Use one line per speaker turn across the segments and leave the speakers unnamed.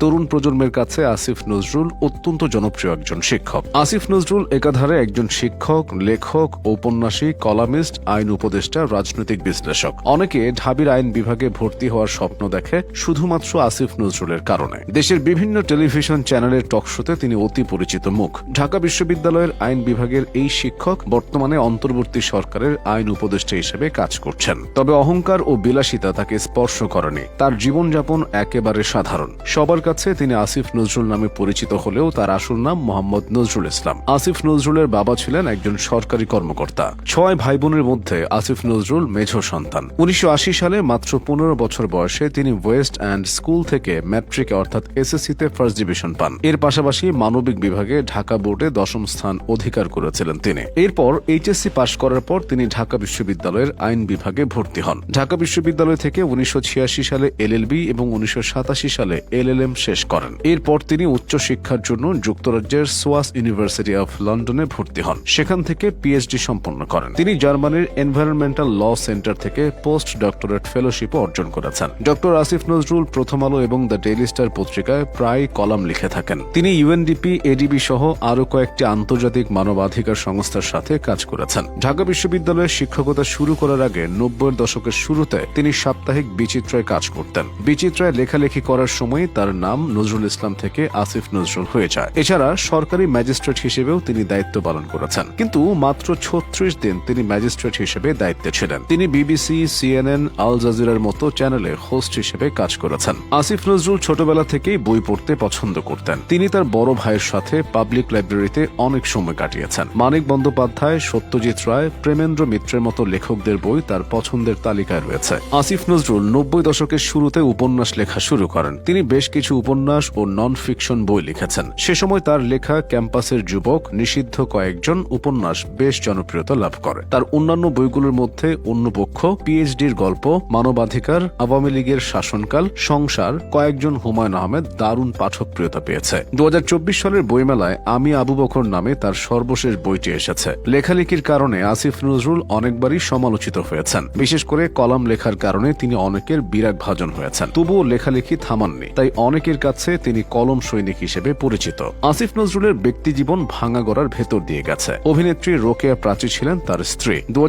তরুণ প্রজন্মের কাছে আসিফ নজরুল অত্যন্ত জনপ্রিয় একজন শিক্ষক। আসিফ নজরুল একাধারে একজন শিক্ষক, লেখক, ঔপন্যাসিক, কলামিস্ট, আইন উপদেষ্টা, রাজনৈতিক বিশ্লেষক। অনেকে ঢাবির আইন বিভাগে ভর্তি হওয়ার স্বপ্ন দেখে শুধুমাত্র আসিফ নজরুলের কারণে। দেশের বিভিন্ন টেলিভিশন চ্যানেলের টকশোতে তিনি অতি পরিচিত মুখ। ঢাকা বিশ্ববিদ্যালয়ের আইন বিভাগের এই শিক্ষক বর্তমানে অন্তর্বর্তী সরকারের আইন উপদেষ্টা হিসেবে কাজ করছেন। তবে অহংকার ও বিলাসিতা তাকে স্পর্শ করেনি। তার জীবনযাপন একেবারে সাধারণ। সবার কাছে তিনি আসিফ নজরুল নামে পরিচিত হলেও তার আসল নাম মোহাম্মদ নজরুল ইসলাম। আসিফ নজরুলের বাবা ছিলেন একজন সরকারি কর্মকর্তা। ছয় ভাই বোনের মধ্যে আসিফ নজরুল মেঝ সন্তান। উনিশশো আশি সালে মাত্র পনেরো বছর বয়সে তিনি ওয়েস্ট অ্যান্ড স্কুল থেকে ম্যাট্রিকে অর্থাৎ এসএসসিতে ফার্স্ট ডিভিশন পান। এর পাশাপাশি মানবিক বিভাগে ঢাকা বোর্ডে দশম স্থান অধিকার করেছিলেন তিনি। এরপর এইচএসসি পাশ করার পর তিনি ঢাকা বিশ্ববিদ্যালয়ের আইন বিভাগে ভর্তি হন। ঢাকা বিশ্ববিদ্যালয় থেকে উনিশশো ছিয়াশি সালে এলএলবি এবং উনিশশো সাতাশি সালে এলএলএম শেষ করেন। এরপর তিনি উচ্চশিক্ষার জন্য যুক্তরাজ্যের সোয়াস ইউনিভার্সিটি অফ লন্ডনে ভর্তি হন। সেখান থেকে পিএইচডি সম্পন্ন করেন। তিনি জার্মানির এনভায়রনমেন্টাল ল সেন্টার থেকে পোস্ট ডক্টরেট ফেলোশিপ অর্জন করেছেন। ডক্টর আসিফ নজরুল প্রথম আলো এবং দ্য ডেইলি স্টার পত্রিকায় প্রায় কলাম লিখে থাকেন। তিনি ইউএনডিপি এডিবি সহ আরও কয়েকটি আন্তর্জাতিক মানবাধিকার সংস্থার সাথে কাজ করেছেন। ঢাকা বিশ্ববিদ্যালয়ে শিক্ষকতা শুরু করার আগে নব্বইয়ের দশকের শুরুতে তিনি সাপ্তাহিক বিচিত্রায় কাজ করতেন। বিচিত্রায় লেখালেখি করার সময় তার নাম নজরুল ইসলাম থেকে আসিফ নজরুল হয়ে যায়। এছাড়া সরকারি ম্যাজিস্ট্রেট হিসেবেও তিনি দায়িত্ব পালন করেছেন। কিন্তু মাত্র ছত্রিশ দিন তিনি ম্যাজিস্ট্রেট হিসেবে দায়িত্বে ছিলেন। তিনি বিবিসি, সিএনএন, আল জাজিরার মতো চ্যানেলে হোস্ট হিসেবে কাজ করেছেন। আসিফ নজরুল ছোটবেলা থেকেই বই পড়তে পছন্দ করতেন। তিনি তার বড় ভাইয়ের সাথে পাবলিক লাইব্রেরিতে অনেক সময় কাটিয়েছেন। মানিক বন্দ্যোপাধ্যায়, সত্যজিৎ রায়, প্রেমেন্দ্র মিত্রের মতো লেখকদের বই তার পছন্দের তালিকায় রয়েছে। আসিফ নজরুল নব্বই দশকের শুরুতে উপন্যাস লেখা শুরু করেন। তিনি বেশ কিছু উপন্যাস ও নন ফিকশন বই লিখেছেন। সে সময় তার লেখা ক্যাম্পাসের যুবক নিষিদ্ধ কয়েকজন উপন্যাস বেশ জনপ্রিয়তা লাভ করে। তার অন্যান্য বইগুলোর মধ্যে অন্যপক্ষ পিএইচডির গল্প, মানবাধিকার, আওয়ামী লীগের শাসনকাল, সংসার, কয়েকজন হুমায়ুন আহমেদ দারুণ পাঠকপ্রিয়তা পেয়েছে। দু হাজার চব্বিশ সালের বইমেলায় আমি আবু বকর নামে তার সর্বশেষ বইটি এসেছে। লেখালেখির কারণে আসিফ নজরুল অনেকবারই সমালোচিত হয়েছেন। বিশেষ করে কলাম লেখার কারণে তিনি অনেকের বিরাগ ভাজন হয়েছেন। তবুও লেখালেখি থামাননি, তাই অনেকের কাছে তিনি কলম সৈনিক হিসেবে পরিচিত। আসিফ নজরুলের ব্যক্তি জীবন ভাঙা গড়ার ভেতর দিয়ে গেছে। অভিনেত্রী রোকেয়া প্রাচী ছিলেন তার স্ত্রী। দু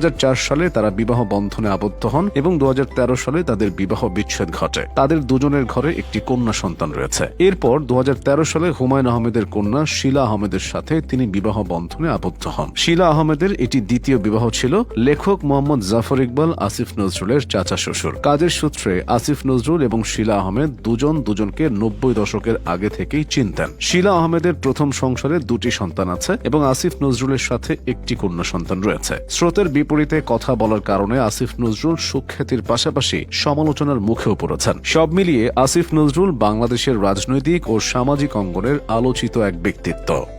সালে তারা বিবাহ বন্ধনে আবদ্ধ হন এবং দু সালে তাদের বিবাহ বিচ্ছেদ ঘটে। তাদের দুজনের ঘরে একটি কন্যা সন্তান রয়েছে। এরপর দু সালে হুমায়ুন আহমেদের কন্যা শিলা আহমেদের সাথে তিনি বিবাহ বন্ধনে আবদ্ধ হন। শিলা আহমেদের এটি দ্বিতীয় বিবাহ ছিল। লেখক মোহাম্মদ জাফর ইকবাল, আসিফ নজরুলের চাচা শ্বশুর কাজের সূত্রে আসিফ নজরুল এবং শিলা আহমেদ দুজন দুজনকে নব্বই দশকের আগে থেকেই চিনতেন। শিলা আহমেদের প্রথম সংসারে দুটি সন্তান আছে এবং আসিফ নজরুলের সাথে একটি কন্যা সন্তান রয়েছে। স্রোতের বিপরীতে কথা বলার কারণে আসিফ নজরুল সুখ্যাতির পাশাপাশি সমালোচনার মুখেও পড়েছেন। সব মিলিয়ে আসিফ নজরুল বাংলাদেশের রাজনৈতিক ও সামাজিক অঙ্গনের আলোচিত এক ব্যক্তিত্ব।